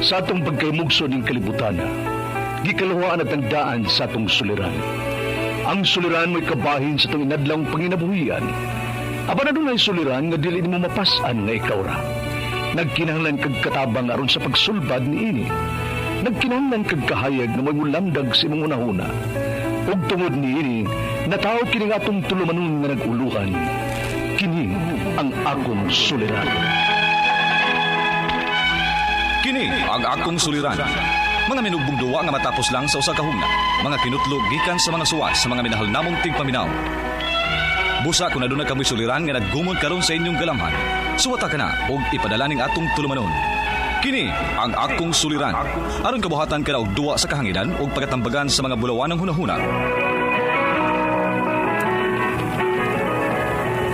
Sa atong pagkaymugso ng kalibutan, gikalawaan at ang daan sa atong suliran. Ang suliran mo'y kabahin sa itong inadlang panginabuhian. Aba na doon ay suliran nga dili mo mapasan nga ikaw ra. Nagkinahanglan kag katabang aron sa pagsulbad ni ini. Nagkinahanglan kag kahayag na may mulamdag sa imong unahuna. Ug tungod ni ini, nataw kini nga atong tulumanon nga naguluhan. Kini ang akong suliran. Kini ang akong suliran. Mga minugbong duwa nga matapos lang sa usa ka hugna. Mga kinutlog gikan sa mga suwat sa mga minahal namong tigpaminaw. Busa kung aduna kami suliran nga naggumon karon sa inyong galamhan. Suwata ka na og ipadala ning atong tulumanon. Kini ang akong suliran. Aron kabuhatan ka na og duwa sa kahanginan og pagatambagan sa mga bulawan ng hunahuna.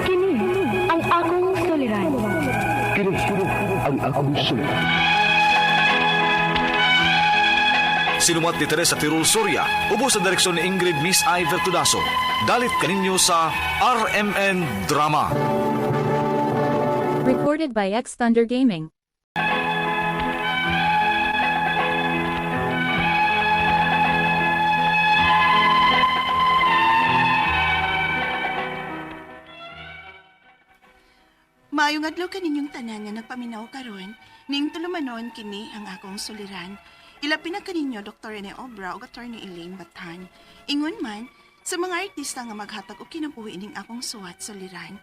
Kini ang akong suliran. Kini ang akong suliran. Sinumat ni Teresa Tirul Soria, ubos sa direksyon ni Ingrid Miss Iver Tudaso. Dalit kaninyo sa RMN Drama. Recorded by X Thunder Gaming. Maayong adlaw kaninyong tanan nga nagpaminaw karon, ning tulumanon kini ang akong suliran. Ilapin na kaninyo Dr. Rene Obra ug Attorney Elaine Batan. Ingon man sa mga artista nga maghatag og kinabuhi ning akong suwat suliran.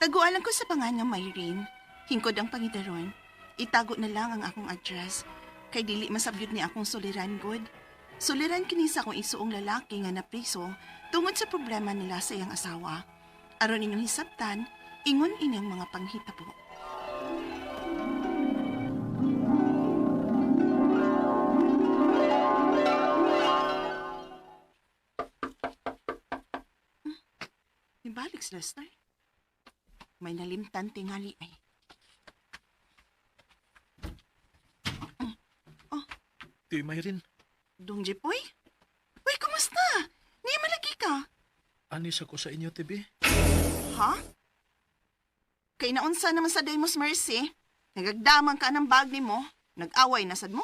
Tagualan ko sa pangan nga Myrene. Hingkod ang pangidaron. Itago na lang ang akong address. Kay dili masabyod ni akong suliran good. Suliran kini sa akong isuong lalaki nga napriso tungod sa problema nila sa iyang asawa. Aron inyong hisabtan, ingon inyong mga panghita po. Ibalik si Lester. May nalimtan tingali ay. Di Mayrin, Dong Jipoy? Uy, kumusta? Niya malagi ka. anis ako sa inyo, TV. Ha? Kay naunsa naman sa Demos Mercy, nagagdaman ka ng bag ni mo, nag-away na sad mo?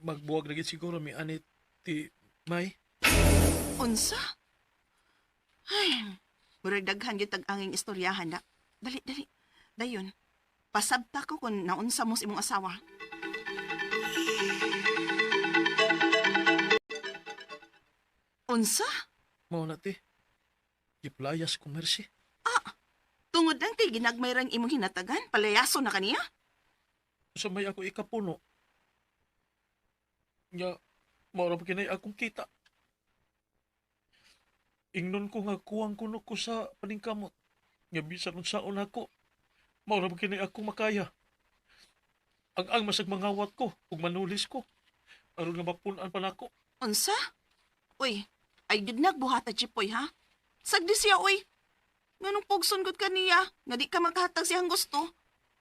Magbuwag na gid siguro mi anit ti May. Unsa? Ay, murag daghan gyud tag-anging istoryahan da. Dali, dali. Dayon, pasabta ko kung naunsa mo sa imong asawa. Unsa? Mao na ti. Giplayas ko mersi. Tungod lang kay ginagmayrang imong hinatagan, palayaso na kaniya? Sa may ako ikapuno. Nga, mao ra kinay akong kita. Ingnon ko nga kuwang kuno ko sa paningkamot. Nga bisan unsaon ako. Mao ra kinay akong makaya. Ang ang masag mangawat ko ug manulis ko. aron nga mapunan pa nako. Unsa? Uy, ay gid nagbuhata Jipoy ha? Sagdi siya uy. Nganong pugson gud kaniya, nga di ka makahatag siyang gusto.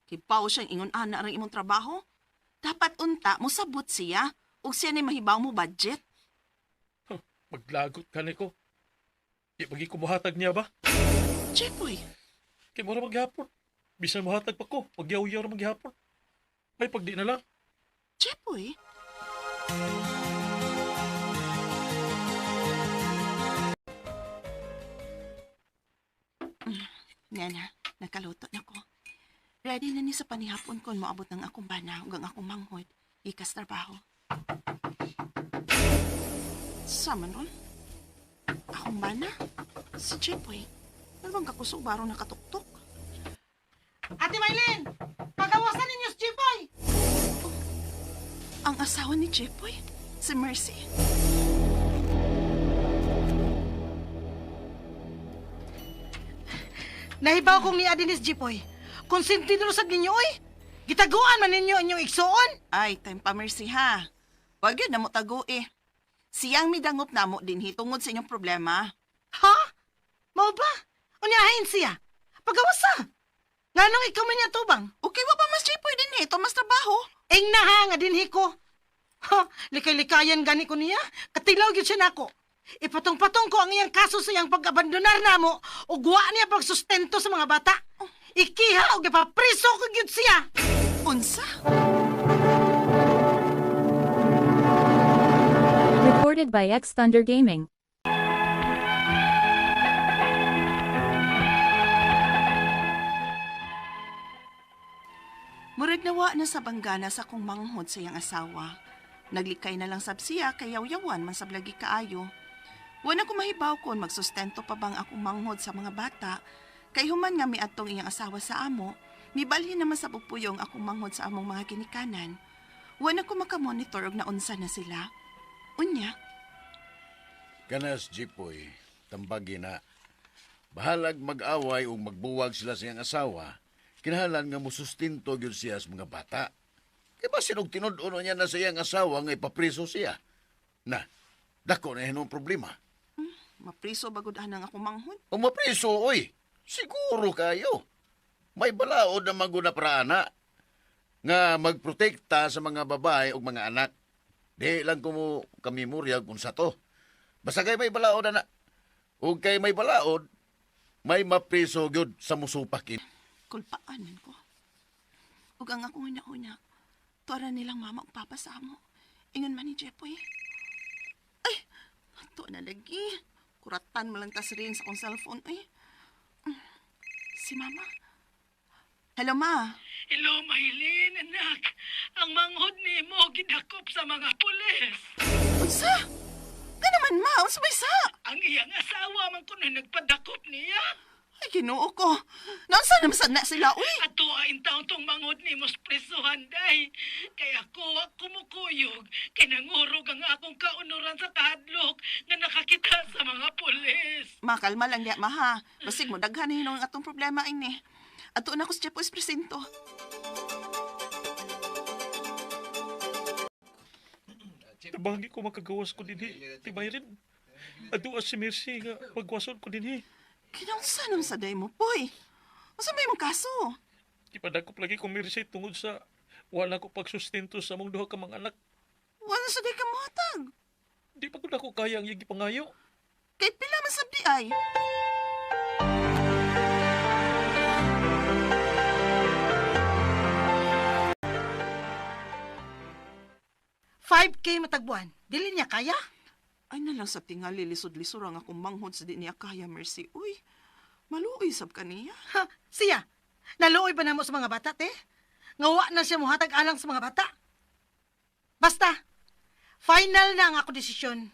Kipaw siyang ingon ana ang imong trabaho. Dapat unta mo sabot siya ug siya ni mahibaw mo budget. Maglagot ka ko. Di bagi ko mohatag niya ba? Jipoy, Kay mo ra maghapon. Bisan mohatag pa ko, magyaw-yaw ra maghapon. May pagdi na lang. Jipoy. Mm, Nga na, nakaluto na ko. Ready na ni sa panihapon kon moabot ng akong bana ug ang akong manghod ikas trabaho. Sama nun? Akong bana? Si Jepoy. Ano bang kakusog baro nakatuktok? Ate Maylin! Pagawasan ninyo si Jipoy! Ang asawa ni Jepoy? Si Mercy? Nahibaw kong ni Adinis Jipoy. Konsentido sa ninyo, oy! Gitaguan man ninyo inyong igsuon! Ay, time pa Mercy ha. Wag yun na mo tago eh. Siyang midangop na mo din hitungod sa inyong problema. Ha? Mao ba? Unyahin siya. Pagawasa! Nga nung ikaw man niya tubang. Okay, wa pa mas Jepoy din. Ito mas trabaho. Ing na ha, nga dinhi ko. Ha, likay-likayan gani ko niya. Katilaw gyud siya nako. Ipatong-patong ko ang iyang kaso sa iyang pag-abandonar namo ug wa niya pagsustento sa mga bata. Ikiha og ipapriso ko gyud siya. Unsa? Recorded by X Thunder Gaming. Murag nawa na sa banggana sa kong manghod sa iyang asawa. Naglikay na lang sab siya kay yaw-yawan man sab lagi kaayo. Wala ko mahibaw kon magsustento pa bang akong manghod sa mga bata. Kay human nga miadtong iyang asawa sa amo, mibalhin naman sa pupuyong akong manghod sa among mga ginikanan. Wala ko makamonitor og naunsa na sila. Unya, Kanas, Jipoy, tambagi na. Bahalag mag-away o magbuwag sila sa iyang asawa, kinahanglan nga musustinto gyud siya sa mga bata. Kaya ba sinog tinud-uno niya na sa iyang asawa nga ipapriso siya? Na, dako na hinong problema. mapriso bagod anang akong manghod. O mapriso, oy, siguro kayo. May balaod na maguna para ana nga magprotekta sa mga babae o mga anak. Di lang ko kami muryag kung sa to. Basta kay may balaod na O kay may balaod, may mapriso gyud sa musupakin. kulpaanan ko. Ug ang akong una-una, tuara nilang mama ug papa sa amo. Ingon man ni Jepoy. Ay, to na lagi. Kuratan mo lang tas ring sa akong cellphone. Ay, Mm. si mama. Hello, ma. Hello, Maylin, anak. Ang manghod ni mo gidakop sa mga pulis. Unsa? Ka naman, ma. Unsa ba isa? Ang iyang asawa man ko na nagpadakop niya. Ay, ginoo ko. Naunsa naman sana sila, uy. Ato ain taon tong manghod ni mo sa presuhan, day. Kaya ako wa kumukuyog. Kay nangurog ang akong kaunuran sa kahadlok nga nakakita sa mga pulis. Ma, kalma lang niya, ma, ha. Basig mo, daghan na ang atong problema, ini. Ato na ko sa Jepoy's presinto. Tabagi ko makagawas ko din Tibay rin. Ado si Mercy nga pagwason ko din Kinaunsa naman sa day mo, boy. Unsa may mong kaso? Ipadakop lagi ko Mercy tungod sa wala ko pagsustento sa mong duha ka mga anak. Wala sa day ka mohatag. Di pa ko na ko kaya ang iyagi pangayo. Kay pila man sabdi ay. Five k matagbuan. Dili niya kaya? Ay na lang sa tingali lisod-lisod ang akong manghod sa di niya kaya, Mercy. Uy, maluoy sab kaniya. Ha, siya. Naluoy ba namo sa mga bata, te? Ngawa na siya muhatag alang sa mga bata. Basta, final na ang ako desisyon.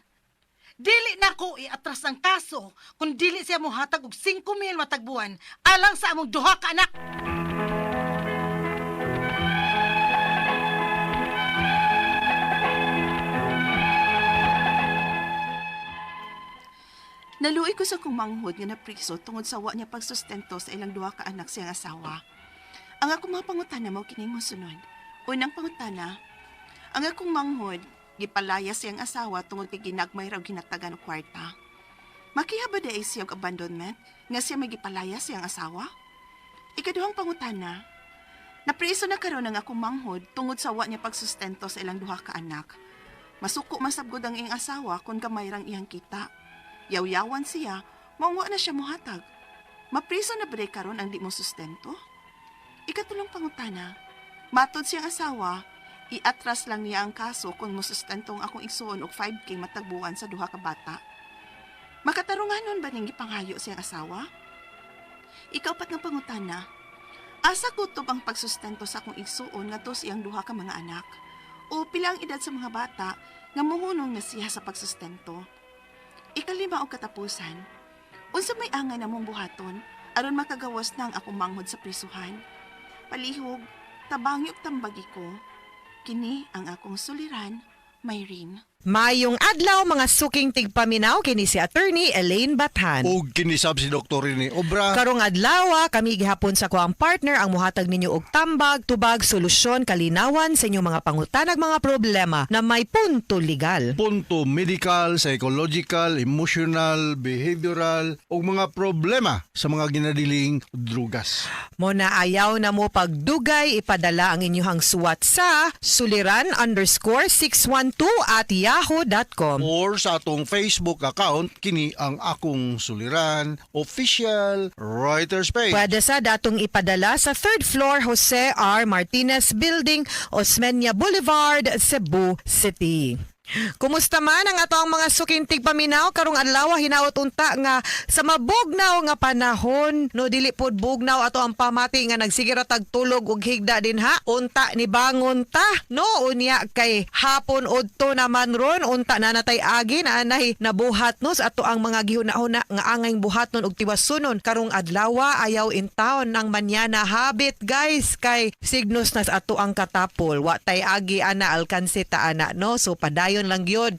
Dili na ko iatras ang kaso kung dili siya muhatag og 5 mil matagbuan alang sa among duha ka anak. Naluoy ko sa kong manghod nga napriso tungod sa wa niya pagsustento sa ilang duha ka anak siyang asawa. Ang akong mga pangutana mo kining mo sunod. Unang pangutana, ang akong manghod gipalaya siyang asawa tungod kay ginagmay raw ginatagan og kwarta. Makiha ba day siyang abandonment nga siya may gipalaya siyang asawa? Ikaduhang pangutana, napriso na karon ang akong manghod tungod sa wa niya pagsustento sa ilang duha ka anak. Masuko masabgod ang iyang asawa kung gamay rang iyang kita. Yaw-yawan siya, maungwa na siya muhatag. Mapriso na ba day karon ang di mo sustento? Ikatulong pangutana, matod siyang asawa, iatras lang niya ang kaso kung musustentong akong igsuon og 5K matagbuan sa duha ka bata. Makatarunganon ba ning gipanghayo siyang asawa? Ikaw pat nga pangutana, asa kutob ang pagsustento sa akong igsuon ngadto sa iyang duha ka mga anak? O pila ang edad sa mga bata nga muhunong na siya sa pagsustento? Ikalima og katapusan, unsa may angay na mong buhaton aron makagawas na ang akong manghod sa prisuhan. Palihog, tabangi ug tambagi ko. Kini ang akong suliran, Mayrene. Mayong adlaw mga suking tigpaminaw kini si attorney Elaine Bathan. O kinisab si Dr. ni Obra. Karong adlaw kami gihapon sa kuang partner ang muhatag ninyo og tambag, tubag, solusyon, kalinawan sa inyong mga pangutanag mga problema na may punto legal. punto medical, psychological, emotional, behavioral o mga problema sa mga ginadiling drugas. Mo na ayaw na mo pagdugay ipadala ang inyong suwat sa suliran underscore 612 at yahoo.com. Or sa atong Facebook account, kini ang akong suliran, official writer's page. Pwede sa datong ipadala sa third floor Jose R. Martinez Building, Osmeña Boulevard, Cebu City. Kumusta man ang ato ang mga sukintig paminaw? Karong adlaw hinaot unta nga sa mabugnaw nga panahon. No dili pod bugnaw ato ang pamati nga nagsige ra tagtulog og higda din ha. Unta ni bangon ta. No unya kay hapon udto naman ron. Unta na natay agi na anay nabuhat no sa ato ang mga gihuna-huna nga angay buhaton og tiwasunon. Karong adlaw ayaw in town ng manyana habit guys. Kay signos na sa ato ang katapol. Wa tay agi ana alkanse ta ana no? So padayon lang yun.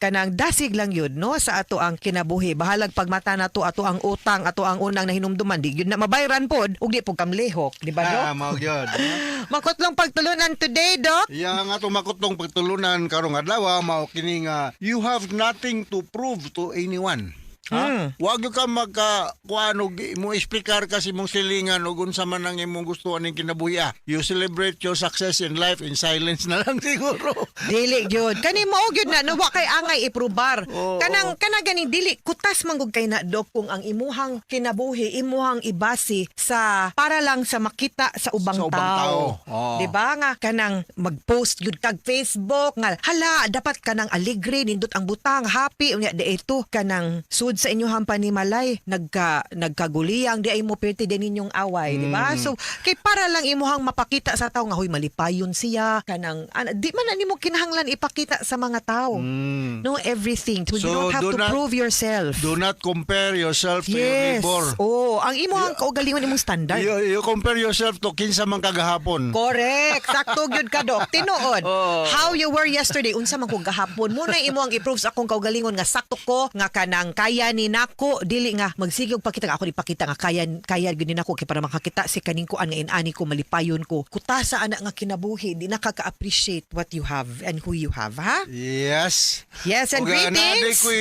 Kanang dasig lang yun no? Sa ato ang kinabuhi. Bahalag pagmata na to ato ang utang ato ang unang nahinumduman. Di yun na mabayran pod ug di pod kamlihok di ba Ah, no mao gyud. makutlong pagtulunan today dok? Yang nga tumakotong pagtulunan karong adlaw mao kini nga you have nothing to prove to anyone. Ha? Wag ka magka kuano mo explicar kasi mong silingan ug unsa man ang imong gusto aning kinabuhi. ah. You celebrate your success in life in silence na lang siguro. Dili gyud. Kani mao gyud na no wa kay angay iprobar. Oo, Kanang kana gani dili kutas manggug kay na dok kung ang imuhang kinabuhi imuhang ibasi sa para lang sa makita sa ubang, Sa ubang tao. Oo. Di ba nga kanang mag-post gyud kag Facebook nga hala dapat kanang aligre nindot ang butang happy unya ito kanang sud sa inyong panimalay nagka nagkaguliyang di ay mo perti din ninyong away di ba Mm. so kay para lang imuhang mapakita sa tao nga hoy malipayon siya kanang ana, di man na nimo kinahanglan ipakita sa mga tao Mm. no everything so, you So, don't have do to not- prove yourself Do not compare yourself to your yes neighbor. oh ang imuhang kaugalingon imong standard You, you compare yourself to kinsa man kagahapon. Correct. Sakto gyud ka dok. Tinuod. How you were yesterday unsa man kog gahapon. Muna imo ang i-prove sa akong kaugalingon nga sakto ko nga kanang kaya ni nako dili nga magsigog pakita nga ako ipakita nga kaya kaya gyud ni nako kay para makakita si kaning kuan nga inani ko malipayon ko. Kutasa ana nga kinabuhi di nakaka-appreciate what you have and who you have ha? Yes. Yes and uh, naaday greetings. ko'y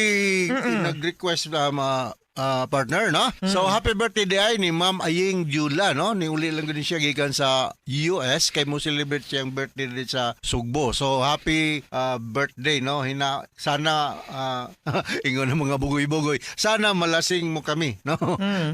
nag-request na ma ah, partner, no? So, happy birthday di ay ni Ma'am Aying Jula, no? Ni uli lang din siya gikan sa US kay mo celebrate siyang birthday din sa Sugbo. So, happy ah, birthday, no? Hina, sana, uh, ingon ng mga bugoy-bugoy, sana malasing mo kami, no?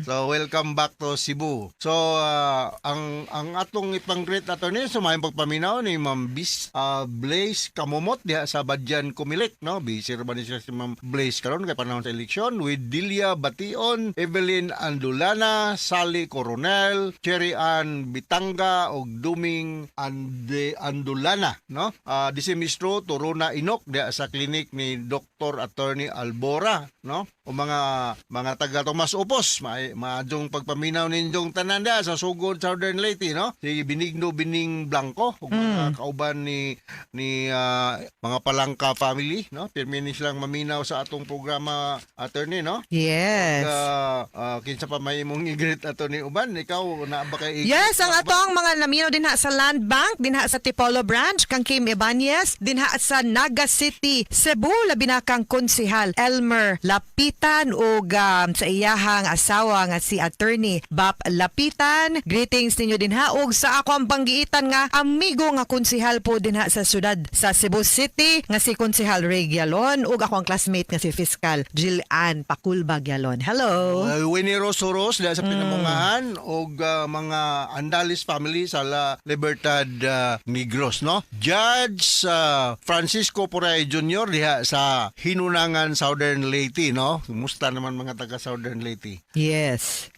So, welcome back to Cebu. So, ah, ang ang atong ipang-greet ato ni sumayang pagpaminaw ni Ma'am Bis ah, Blaze Kamumot diha sa Badyan Kumilik, no? Busy ra ba ni siya si Ma'am Blaze karon kay panahon sa eleksyon with Dilia Bation, Evelyn Andulana, Sally Coronel, Cherry Ann Bitanga ug Duming Ande Andulana, no? Ah, disemistro Torona Inok diha sa klinik ni Dr. Attorney Albora, no? O mga mga taga Tomas Upos, ma maadjong pagpaminaw ninyong tanan sa Sugod Southern Leyte, no? Si Binigno Bining Blanco ug mga kauban ni ni ah, mga Palangka family, no? Pirmi ni silang maminaw sa atong programa attorney, no? Yes. Uh, uh, kinsa pa may imong igreet ato ni uban ikaw na ba kay Yes, ang atong mga naminaw dinha sa Land Bank, dinha sa Tipolo Branch, kang Kim Ibanez, dinha sa Naga City, Cebu, labi na kang konsihal Elmer Lapitan ug um, sa iyahang asawa nga si Attorney Bap Lapitan. Greetings ninyo dinha ug sa ako ang panggiitan nga amigo nga konsihal po dinha sa syudad sa Cebu City nga si konsihal Ray Gialon ug ako ang classmate nga si Fiscal Jill Ann Pakulba Gialon. Hello. Uh, Winnie Rosoros dahil sa pinamungahan og uh, mga Andalis family sa La Libertad uh, Negros no Judge uh, Francisco Puray Jr. diha sa Hinunangan Southern Leyte no kumusta naman mga taga Southern Leyte Yes.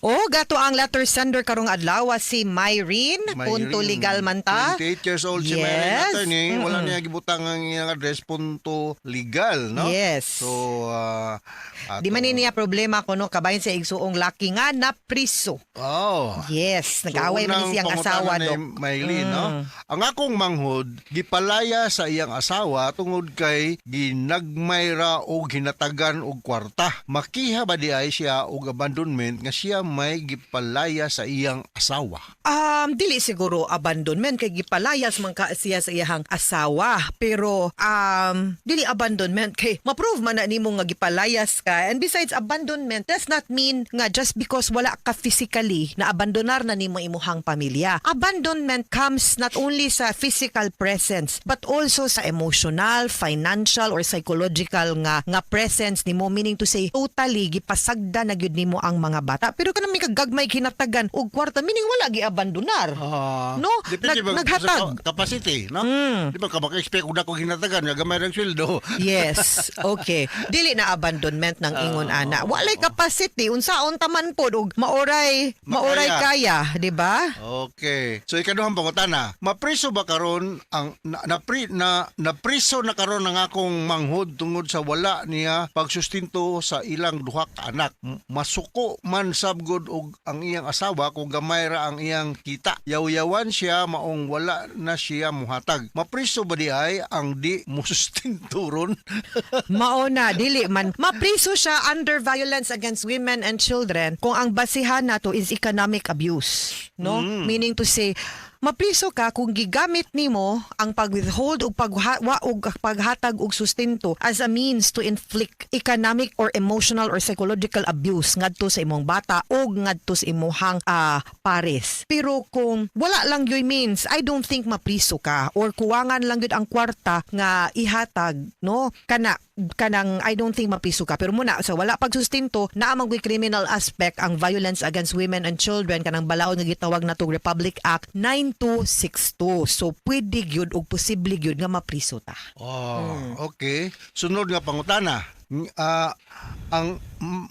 O, gato ang letter sender karong adlaw si Myrene, punto legal man ta. 28 years old si Yes. Mary attorney wala niya gibutang ang iyang address punto legal no Yes. so uh, Di man ni niya problema kuno kabayan sa igsuong laki nga na priso. oh Yes, nag-away man ni siyang asawa ni dok. Maylin, no? Mm. Ang akong manghod, gipalaya sa iyang asawa tungod kay ginagmayra o ginatagan og kwarta. Makiha ba di ay siya og abandonment nga siya may gipalaya sa iyang asawa? Um, dili siguro abandonment kay gipalayas man ka siya sa iyang asawa. Pero um, dili abandonment kay ma-prove man na nimo nga gipalayas ka. And besides abandonment, does not mean nga just because wala ka physically na abandonar na nimo imuhang pamilya. Abandonment comes not only sa physical presence but also sa emotional, financial or psychological nga nga presence nimo meaning to say totally gipasagda na gyud nimo ang mga mga bata pero kanang may kagagmay kinatagan og kwarta meaning wala gi abandonar. Ah, No? Nag- ba naghatag. sa capacity, no? Mm. Di ba ka maka-expect kung ako ginatagan, nga gamay ng sweldo. Yes. Okay. Dili na abandonment ng ingon Ah, ana. Walay capacity unsaon taman pod og maoray maoray kaya, di ba? Okay. So ikaduhang pangutana, mapriso ba karon ang na, na, na napriso na karon ang akong manghod tungod sa wala niya pagsustinto sa ilang duha ka anak. M- Masuko man sabgod og ang iyang asawa kung gamay ra ang iyang kita. Yaw-yawan siya maong wala na siya muhatag. Mapriso ba di ay ang di musustinto ron? Maona, dili man. Mapriso siya under violence against women and children kung ang basihan nato is economic abuse. No? Meaning to say, mapriso ka kung gigamit nimo ang pag-withhold o pagwa og paghatag og sustento as a means to inflict economic or emotional or psychological abuse ngadto sa imong bata o ngadto sa imong ah, pares. Pero kung wala lang yoy means, I don't think mapriso ka or kuwangan lang yun ang kwarta nga ihatag, no? Kana kanang I don't think mapiso ka pero muna sa wala pagsustinto na amang criminal aspect ang violence against women and children kanang balaod nga gitawag na tong Republic Act 9262 so pwede gyud og posible gyud nga mapriso ta Oh, okay. Sunod nga pangutana. Ng- ah, ang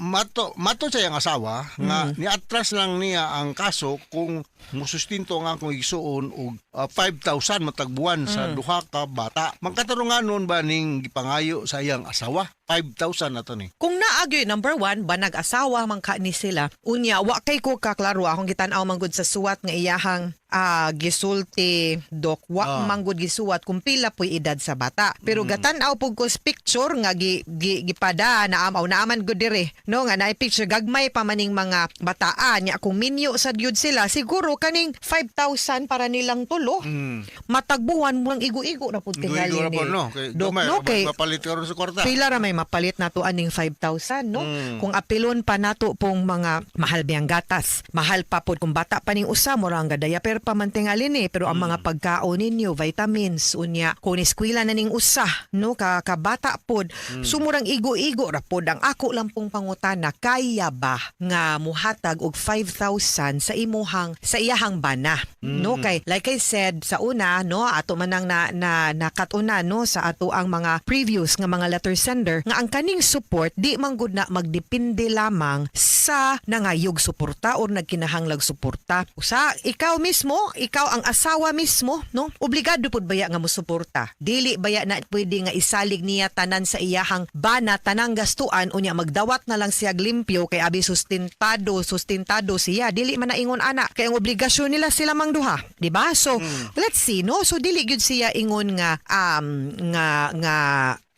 mato mato sa iyang asawa nga niatras lang niya ang kaso kung musustinto nga akong igsuon og ah, 5,000 matag buwan sa duha ka bata. Magkatarunganon ba ning gipangayo sa iyang asawa? 5,000 na to ni. Kung naagyo number one, banag asawa man ka ni sila, unya, wa kay ko kaklaro akong gitan-aw manggod sa suwat nga iyahang ah, gisulti dok wa Ah. manggod gisuwat kung pila po'y edad sa bata. Pero gatan-aw pug ko picture nga gi, gi, gipada na amaw naaman gud dire no nga naay picture gagmay pa maning mga bataan nya kung minyo sa gyud sila siguro kaning 5,000 para nilang tulo. Mm. Matagbuhan mo lang igo-igo na pud tingali Duigo na po ni. no. Kay Dok, no, kay mapalit ka sa kwarta. Pila ra may mapalit na to aning 5,000 no Mm. kung apilon pa nato pong mga mahal biyang gatas mahal pa pod kung bata pa ning usa mo ra ang gadaya pero pamantingalin eh pero ang mga pagkaon ninyo vitamins unya kung eskwela na ning usa no ka kabata pod sumurang igo-igo ra pod ang ako lang pong pangutana kaya ba nga muhatag og 5,000 sa imuhang sa iyahang bana no? Kay like I said sa una no? Ato manang na, na nakatuna no? Sa ato ang mga previous nga mga letter sender nga ang kaning support di man gud na magdepende lamang sa nangayog suporta or nagkinahanglag suporta. Usa ikaw mismo ikaw ang asawa mismo no? Obligado pud baya nga mosuporta? Dili baya na pwede nga isalig niya tanan sa iyahang bana tanang gastuan unya magdawat na lang siya limpyo kay abi sustentado sustentado siya. Dili man naingon ana kay ang obligasyon nila sila mang duha di ba? So let's see no? So dili gyud siya ingon nga um nga nga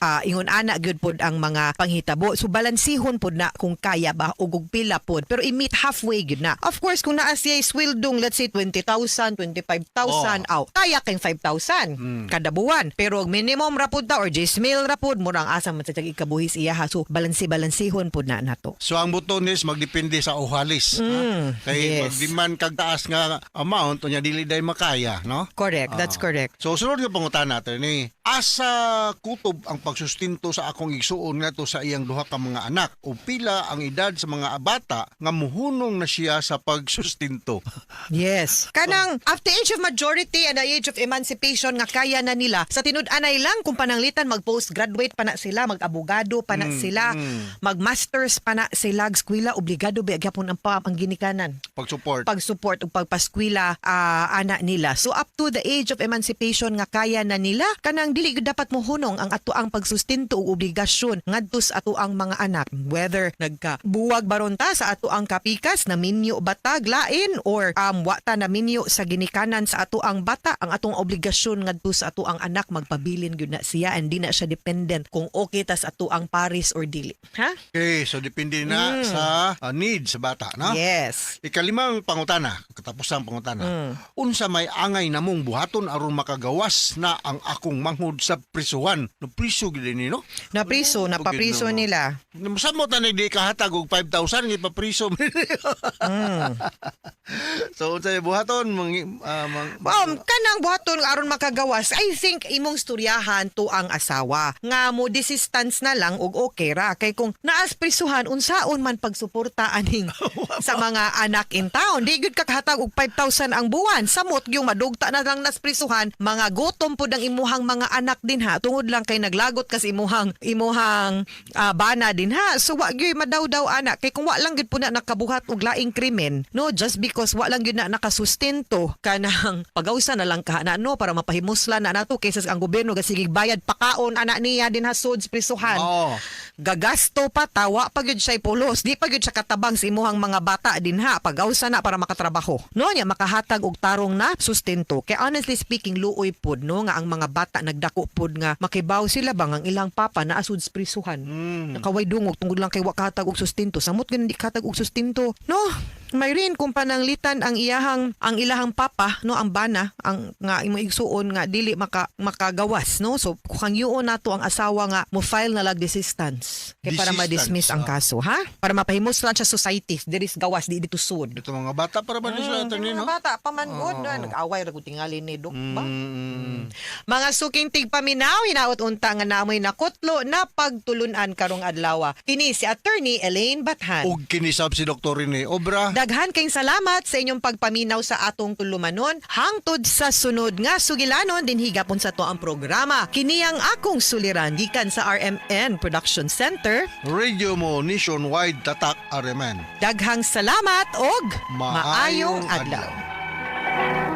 ah, ingon ana gyud pod ang mga panghitabo so balansihon pod na kung kaya ba ug og pila pod pero i-meet halfway gyud na of course kung naa siya sweldong let's say 20,000 25,000 aw kaya kay 5,000 kada buwan pero og minimum ra pod ta or 10 mil ra pod murang asa man sa ikabuhis iya ha so balansi balansihon pod na nato So ang buton is magdepende sa uhalis. Mm? Kay yes. magdiman kag taas nga amount unya dili day makaya, no? correct that's Ah. correct So sunod nga pangutan natin ni asa kutob ang pagsustinto sa akong igsuon nga to sa iyang duha ka mga anak o pila ang edad sa mga bata nga muhunong na siya sa pagsustinto. Yes. Kanang after age of majority and the age of emancipation nga kaya na nila sa tinud-anay lang kung pananglitan mag-postgraduate pa na sila, mag-abogado pa na sila, mag-masters pa na sila, eskwela obligado ba gyapon ang pa ang ginikanan Pag-support. pag-support o pagpaskwela ah, ana nila. So up to the age of emancipation nga kaya na nila, kanang dili gyud dapat mohunong ang ato ang pagsustinto o obligasyon ngadto sa ato ang mga anak. Whether nagkabuwag baron ta sa ato ang kapikas na minyo batag lain or um, wata na minyo sa ginikanan sa ato ang bata, ang atong obligasyon ngadto sa ato ang anak magpabilin gyud na siya and di na siya dependent kung okay ta sa ato ang paris or dili. Ha? Okay, so depende na sa uh, need sa bata, no? Yes. Ikalimang pangutana, katapusang pangutana. Mm. Unsa may angay namong buhaton aron makagawas na ang akong manghod tungod sa prisuhan. No priso gid ni no. Na priso, napapriso pagid nila. Samot na di kahatag og 5,000 gid papriso. Mm. so unsay buhaton mang, ah, mang Um, kanang buhaton aron makagawas, I think imong storyahan to ang asawa. Nga mo desistance na lang og okay ra. Kay kung naas prisuhan, unsaon man pagsuporta aning sa mga anak in town. Di gud kakahatag og 5,000 ang buwan. Samot yung madugta na lang nas prisuhan, mga gutom po ang imuhang mga anak din ha. Tungod lang kay naglagot kasi imuhang imuhang ah, bana din ha. So wa gyud madaw-daw anak. Kay kung wa lang gid po na nakabuhat og laing krimen, no, just because wa lang gyud na nakasustento kanang pagawsa na lang ka na no para mapahimuslan na nato kaysa ang gobyerno gasigig bayad pakaon anak niya din ha suds prisuhan. Oo. Gagasto pa tawa pag yun siya pulos. Di pag yun siya katabang sa imuhang mga bata din ha. Pagawsa na para makatrabaho. No niya makahatag og tarong na sustento. Kaya honestly speaking luoy pod no nga ang mga bata nagdako pod nga makibaw sila bang ang ilang papa na asud prisuhan. Nakaway dungog tungod lang kay wa kahatag og sustento. Samot gyud di kahatag og sustento. No, may rin kung pananglitan ang iyahang ang ilahang papa no ang bana ang nga imo igsuon nga dili maka makagawas no so kung yuon nato ang asawa nga mo file na lag desistance kay para ma-dismiss ang ah. kaso ha para mapahimos lang sa society diri is gawas di dito sud Ito mga bata para ba ni ni mga no? bata pamangod na nag-away ra tingali ni dok ba Mm. mga suking tigpaminaw hinaot unta nga namoy nakutlo na pagtulunan karong adlaw kini si attorney Elaine Bathan Og kinisab si Dr. Rene Obra. Daghan kayong salamat sa inyong pagpaminaw sa atong tulumanon. Hangtod sa sunod nga sugilanon din higapon sa to ang programa. Kini ang akong suliran gikan sa RMN Production Center. Radio mo nationwide tatak RMN. Daghang salamat og Maayong maayong adlaw. adlaw.